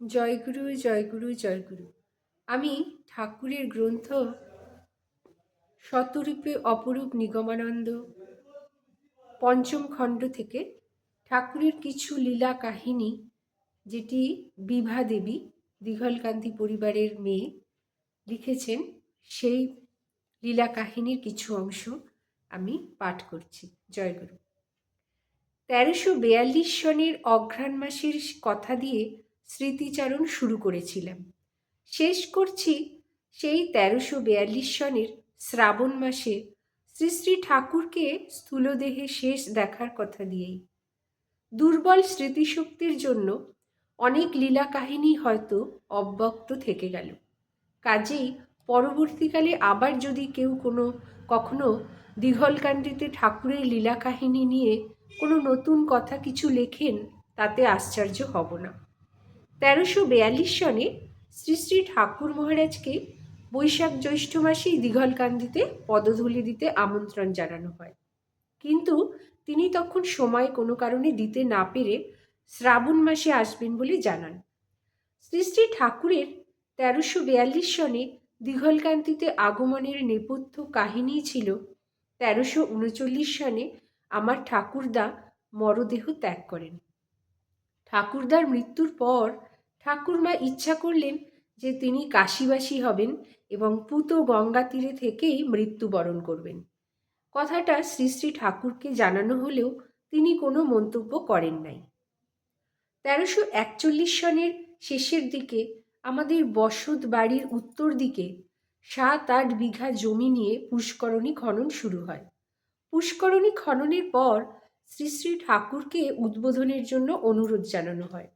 জয়গুরু জয়গুরু জয়গুরু। আমি ঠাকুরের গ্রন্থ শতরূপে অপরূপ নিগমানন্দ পঞ্চম খণ্ড থেকে ঠাকুরের কিছু লীলা কাহিনী, যেটি বিভা দেবী, দীঘলকান্তি পরিবারের মেয়ে, লিখেছেন, সেই লীলা কাহিনীর কিছু অংশ আমি পাঠ করছি। জয়গুরু। তেরোশো বেয়াল্লিশ সনের অঘ্রাণ মাসের কথা দিয়ে স্মৃতিচারণ শুরু করেছিলাম। শেষ করছি সেই তেরোশো বেয়াল্লিশ সনের শ্রাবণ মাসে শ্রী শ্রী ঠাকুরকে স্থূলদেহে শেষ দেখার কথা দিয়েই। দুর্বল স্মৃতিশক্তির জন্য অনেক লীলা কাহিনী হয়তো অব্যক্ত থেকে গেল। কাজেই পরবর্তীকালে আবার যদি কেউ কোনো কখনো দীঘলকান্ডিতে ঠাকুরের লীলা কাহিনী নিয়ে কোনো নতুন কথা কিছু লেখেন, তাতে আশ্চর্য হব না। তেরোশো বিয়াল্লিশ সনে শ্রী শ্রী ঠাকুর মহারাজকে বৈশাখ জ্যৈষ্ঠ মাসেই দীঘলকান্দিতে পদধূলি দিতে আমন্ত্রণ জানানো হয়। কিন্তু তিনি তখন সময় কোনো কারণে দিতে না পেরে শ্রাবণ মাসে আসবেন বলে জানান। শ্রী শ্রী ঠাকুরের তেরোশো বিয়াল্লিশ সনে দীঘলকান্তিতে আগমনের নেপথ্য কাহিনী ছিল তেরোশো উনচল্লিশ সনে আমার ঠাকুরদা মরদেহ ত্যাগ করেন। ঠাকুরদার মৃত্যুর পর ঠাকুরমা ইচ্ছা করলেন যে তিনি কাশিবাসী হবেন এবং পুত গঙ্গা তীরে থেকেই মৃত্যুবরণ করবেন। কথাটা শ্রী শ্রী ঠাকুরকে জানানো হলেও তিনি কোনো মন্তব্য করেন নাই। তেরোশো একচল্লিশ সনের শেষের দিকে আমাদের বসত বাড়ির উত্তর দিকে সাত আট বিঘা জমি নিয়ে পুষ্করণী খনন শুরু হয়। পুষ্করণী খননের পর শ্রী শ্রী ঠাকুরকে উদ্বোধনের জন্য অনুরোধ জানানো হয়।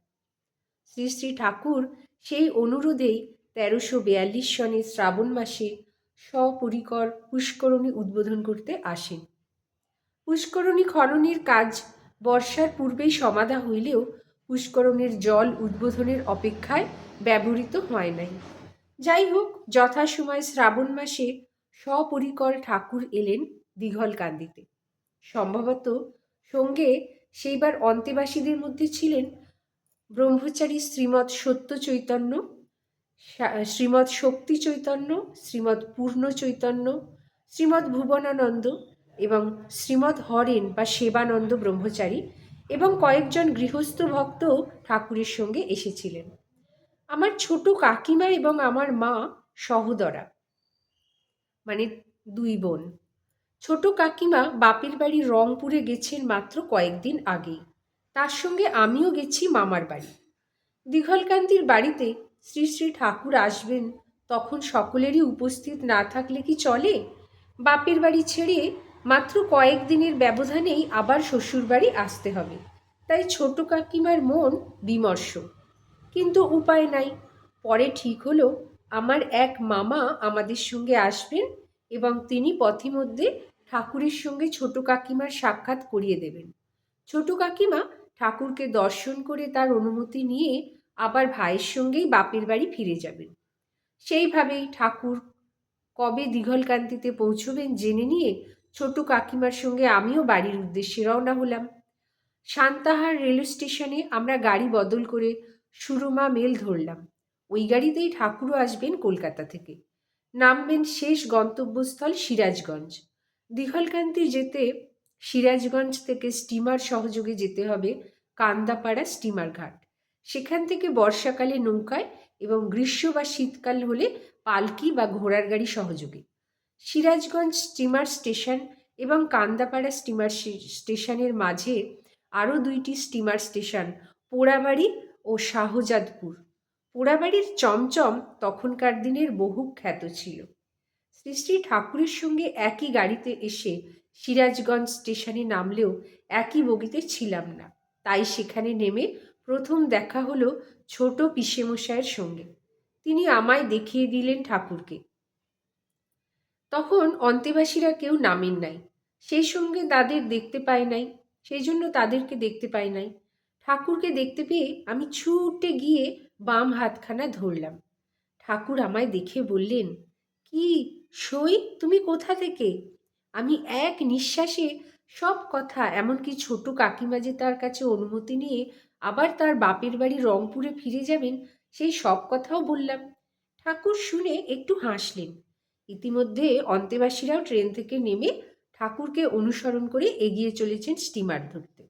শ্রী শ্রী ঠাকুর সেই অনুরোধেই তেরোশো বেয়াল্লিশ সনে শ্রাবণ মাসে সপরিকর পুষ্করণী উদ্বোধন করতে আসেন। পুষ্করণী খননের কাজ বর্ষার পূর্বেই সমাধা হইলেও পুষ্করণের জল উদ্বোধনের অপেক্ষায় ব্যবহৃত হয় নাই। যাই হোক, যথাসময় শ্রাবণ মাসে সপরিকর ঠাকুর এলেন দীঘলকান্দিতে। সম্ভবত সঙ্গে সেইবার অন্তেবাসীদের মধ্যে ছিলেন ব্রহ্মচারী শ্রীমৎ সত্য চৈতন্য শ্রীমৎ শক্তি চৈতন্য, শ্রীমৎ পূর্ণ চৈতন্য, শ্রীমৎ ভুবনানন্দ এবং শ্রীমৎ হরেন বা সেবানন্দ ব্রহ্মচারী এবং কয়েকজন গৃহস্থ ভক্ত ঠাকুরের সঙ্গে এসেছিলেন। আমার ছোট কাকিমা এবং আমার মা সহদরা মানে দুই বোন। ছোট কাকিমা বাপের বাড়ি রংপুরে গেছেন মাত্র কয়েকদিন আগেই। তার সঙ্গে আমিও গেছি মামার বাড়ি। দীঘলকান্তির বাড়িতে শ্রী শ্রী ঠাকুর আসবেন, তখন সকলেরই উপস্থিত না থাকলে কি চলে? বাপের বাড়ি ছেড়ে মাত্র কয়েকদিনের ব্যবধানেই আবার শ্বশুরবাড়ি আসতে হবে। তাই ছোট কাকিমার মন বিমর্ষ। কিন্তু উপায় নাই। পরে ঠিক হলো, আমার এক মামা আমাদের সঙ্গে আসবেন এবং তিনি পথিমধ্যে ঠাকুরের সঙ্গে ছোট কাকিমার সাক্ষাৎ করিয়ে দেবেন। ছোট কাকিমা ঠাকুরকে দর্শন করে তার অনুমতি নিয়ে আবার ভাইয়ের সঙ্গেই বাপের বাড়ি ফিরে যাবেন। সেইভাবেই ঠাকুর কবে দীঘলকান্তিতে পৌঁছবেন জেনে নিয়ে ছোট কাকিমার সঙ্গে আমিও বাড়ির উদ্দেশ্যে রওনা হলাম। সান্তাহার রেল স্টেশনে আমরা গাড়ি বদল করে সুরমা মেল ধরলাম। ওই গাড়িতেই ঠাকুরও আসবেন কলকাতা থেকে। নামবেন শেষ গন্তব্যস্থল সিরাজগঞ্জ। দীঘলকান্তি যেতে সিরাজগঞ্জ থেকে স্টিমার সহযোগে যেতে হবে কান্দাপাড়া স্টিমার ঘাট। সেখান থেকে বর্ষাকালে নৌকায় এবং গ্রীষ্ম বা শীতকাল হলে পালকি বা ঘোড়ার গাড়ি সহযোগে। সিরাজগঞ্জ স্টিমার স্টেশন এবং কান্দাপাড়া স্টিমার স্টেশনের মাঝে আরও দুইটি স্টিমার স্টেশন, পোড়াবাড়ি ও শাহজাদপুর। পোড়াবাড়ির চমচম তখনকার দিনের বহু খ্যাত ছিল। শ্রী শ্রী ঠাকুরের সঙ্গে একই গাড়িতে এসে সিরাজগঞ্জ স্টেশনে নামলেও একই বগিতে ছিলাম না। তাই সেখানে নেমে প্রথম দেখা হলো ছোট পিসেমশাইয়ের সঙ্গে। তিনি আমায় দেখিয়ে দিলেন ঠাকুরকে। তখন অন্তেবাসীরা কেউ নামেন নাই। সেই সঙ্গে তাদের দেখতে পায় নাই। সেই জন্য তাদেরকে দেখতে পাই নাই। ঠাকুরকে দেখতে পেয়ে আমি ছুটে গিয়ে বাম হাতখানা ধরলাম। ঠাকুর আমায় দেখে বললেন, কি, সই? তুমি কোথা থেকে? আমি এক নিঃশ্বাসে সব কথা, এমনকি ছোট কাকিমা যে তার কাছে অনুমতি নিয়ে আবার তার বাপের বাড়ি রংপুরে ফিরে যাবেন, সেই সব কথাও বললাম। ঠাকুর শুনে একটু হাসলেন। ইতিমধ্যে অন্তেবাসীরাও ট্রেন থেকে নেমে ঠাকুরকে অনুসরণ করে এগিয়ে চলেছেন স্টিমার ধরতে।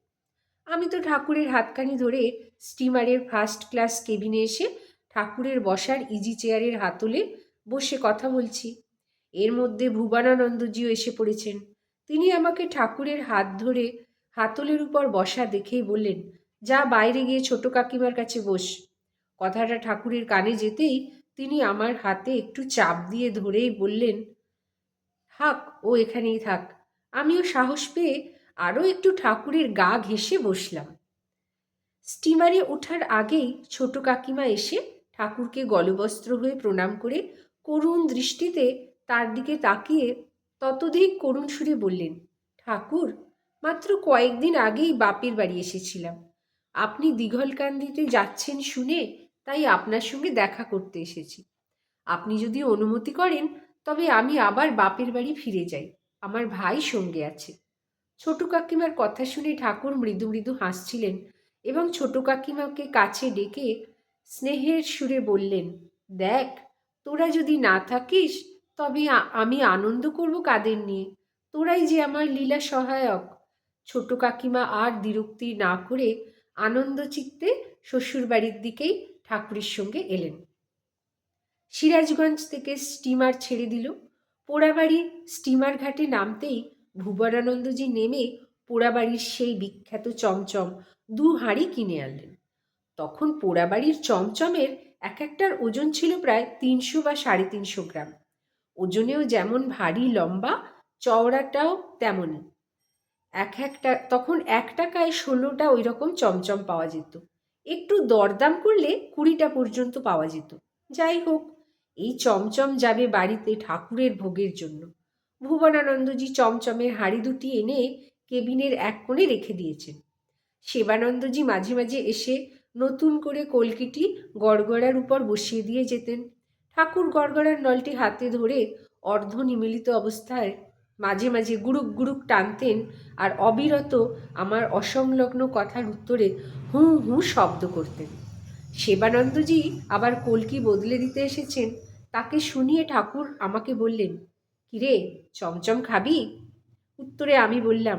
আমি তো ঠাকুরের হাতখানি ধরে স্টিমারের ফার্স্ট ক্লাস কেবিনে এসে ঠাকুরের বসার ইজি চেয়ারের হাতলে বসে কথা বলছি। এর মধ্যে ভুবানানন্দজিও এসে পড়েছেন। তিনি আমাকে ঠাকুরের হাত ধরে হাতলের উপর বসা দেখেই বললেন, যা বাইরে গিয়ে ছোট কাকিমার কাছে বস। কথাটা ঠাকুরের কানে যেতেই তিনি আমার হাতে একটু চাপ দিয়ে ধরেই বললেন, থাক, ও এখানেই থাক। আমিও সাহস পেয়ে আরও একটু ঠাকুরের গা ঘেঁষে বসলাম। স্টিমারে ওঠার আগেই ছোট কাকিমা এসে ঠাকুরকে গলবস্ত্র হয়ে প্রণাম করে করুণ দৃষ্টিতে তার দিকে তাকিয়ে ততধিক করুণ সুরে বললেন, ঠাকুর, মাত্র কয়েকদিন আগেই বাপের বাড়ি এসেছিলাম। আপনি দীঘলকান্দিতে যাচ্ছেন শুনে তাই আপনার সঙ্গে দেখা করতে এসেছি। আপনি যদি অনুমতি করেন, তবে আমি আবার বাপের বাড়ি ফিরে যাই। আমার ভাই সঙ্গে আছে। ছোট কাকিমার কথা শুনে ঠাকুর মৃদু মৃদু হাসছিলেন এবং ছোট কাকিমাকে কাছে ডেকে স্নেহের সুরে বললেন, দেখ, তোরা যদি না থাকিস তবে আমি আনন্দ করব কাদের নিয়ে? তোরাই যে আমার লীলা সহায়ক। ছোট কাকিমা আর বিরক্তি না করে আনন্দ চিত্তে শ্বশুরবাড়ির দিকেই ঠাকুরের সঙ্গে এলেন। সিরাজগঞ্জ থেকে স্টিমার ছেড়ে দিল। পোড়াবাড়ি স্টিমার ঘাটে নামতেই ভুবনানন্দজি নেমে পোড়াবাড়ির সেই বিখ্যাত চমচম দু হাঁড়ি কিনে আনলেন। তখন পোড়াবাড়ির চমচমের এক একটার ওজন ছিল প্রায় তিনশো বা সাড়ে তিনশো গ্রাম। ওজনেও যেমন ভারী লম্বা, চওড়াটাও তেমনই। এক একটা, তখন এক টাকায় ষোলোটা ওই রকম চমচম পাওয়া যেত। একটু দরদাম করলে কুড়িটা পর্যন্ত পাওয়া যেত। যাই হোক, এই চমচম যাবে বাড়িতে ঠাকুরের ভোগের জন্য। ভুবনানন্দজি চমচমের হাড়ি দুটি এনে কেবিনের এক কোণে রেখে দিয়েছেন। সেবানন্দজি মাঝে মাঝে এসে নতুন করে কলকিটি গড়গড়ার উপর বসিয়ে দিয়ে যেতেন। ঠাকুর গড়গড়ার নলটি হাতে ধরে অর্ধ নিমিলিত অবস্থায় মাঝে মাঝে গুড়ুক গুড়ুক টানতেন আর অবিরত আমার অসংলগ্ন কথার উত্তরে হু হু শব্দ করতেন। সেবানন্দজি আবার কলকি বদলে দিতে এসেছেন। তাকে শুনিয়ে ঠাকুর আমাকে বললেন, কিরে, চমচম খাবি? উত্তরে আমি বললাম,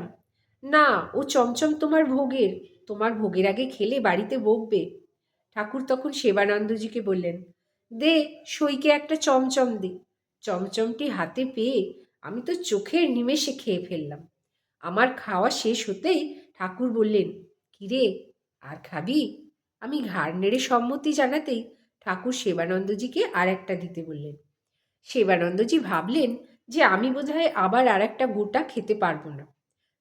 না, ও চমচম তোমার ভোগের তোমার ভোগের আগে খেলে বাড়িতে বকবে। ঠাকুর তখন সেবানন্দজিকে বললেন দে, সইকে একটা চমচম দে। চমচমটি হাতে পেয়ে আমি তো চোখের নিমেষে খেয়ে ফেললাম। আমার খাওয়া শেষ হতেই ঠাকুর বললেন, কিরে, আর খাবি? আমি ঘাড় নেড়ে সম্মতি জানাতেই ঠাকুর সেবানন্দজিকে আর একটা দিতে বললেন। সেবানন্দজি ভাবলেন যে আমি বোধহয় আবার আর একটা গোটা খেতে পারব না।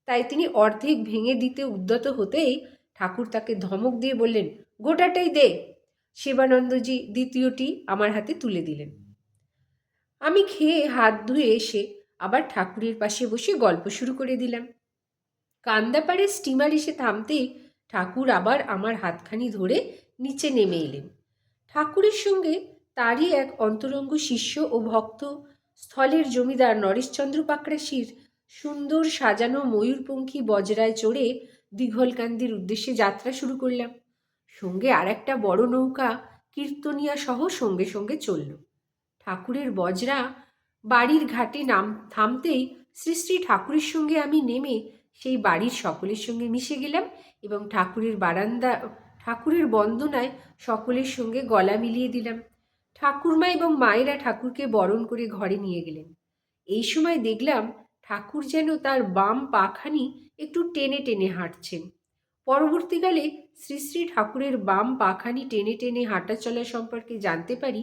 তাই তিনি অর্ধেক ভেঙে দিতে উদ্যত হতেই ঠাকুর তাকে ধমক দিয়ে বললেন, গোটাটাই দে। শিবানন্দজি দ্বিতীয়টি আমার হাতে তুলে দিলেন। আমি খেয়ে হাত ধুয়ে এসে আবার ঠাকুরের পাশে বসে গল্প শুরু করে দিলাম। কান্দাপাড়ে স্টিমার এসে থামতেই ঠাকুর আবার আমার হাতখানি ধরে নিচে নেমে এলেন। ঠাকুরের সঙ্গে তারই এক অন্তরঙ্গ শিষ্য ও ভক্ত, স্থলের জমিদার নরেশচন্দ্র পাকড়াশির সুন্দর সাজানো ময়ূরপঙ্খী বজরায় চড়ে দীঘলকান্দির উদ্দেশ্যে যাত্রা শুরু করলাম। সঙ্গে আর একটা বড় নৌকা কীর্তনিয়া সহ সঙ্গে সঙ্গে চলল। ঠাকুরের বজরা বাড়ির ঘাটে নাম, থামতেই শ্রী শ্রী ঠাকুরের সঙ্গে আমি নেমে সেই বাড়ির সকলের সঙ্গে মিশে গেলাম এবং ঠাকুরের বারান্দা, ঠাকুরের বন্দনায় সকলের সঙ্গে গলা মিলিয়ে দিলাম। ঠাকুরমা এবং মায়েরা ঠাকুরকে বরণ করে ঘরে নিয়ে গেলেন। এই সময় দেখলাম ঠাকুর যেন তার বাম পাখানি একটু টেনে টেনে হাঁটছেন। পরবর্তীকালে শ্রী শ্রী ঠাকুরের বাম পাখানি টেনে টেনে হাঁটা চলা সম্পর্কে জানতে পারি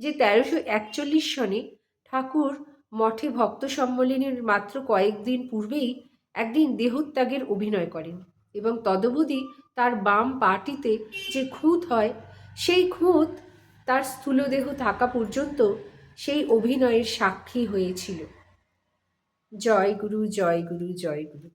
যে তেরোশো একচল্লিশ সনে ঠাকুর মঠে ভক্ত সম্মেলনের মাত্র কয়েকদিন পূর্বেই একদিন দেহত্যাগের অভিনয় করেন এবং তদবধি তার বাম পাটিতে যে খুঁত হয়, সেই খুঁত তার স্থূলদেহ থাকা পর্যন্ত সেই অভিনয়ের সাক্ষী হয়েছিল। জয় গুরু জয় গুরু জয় গুরু।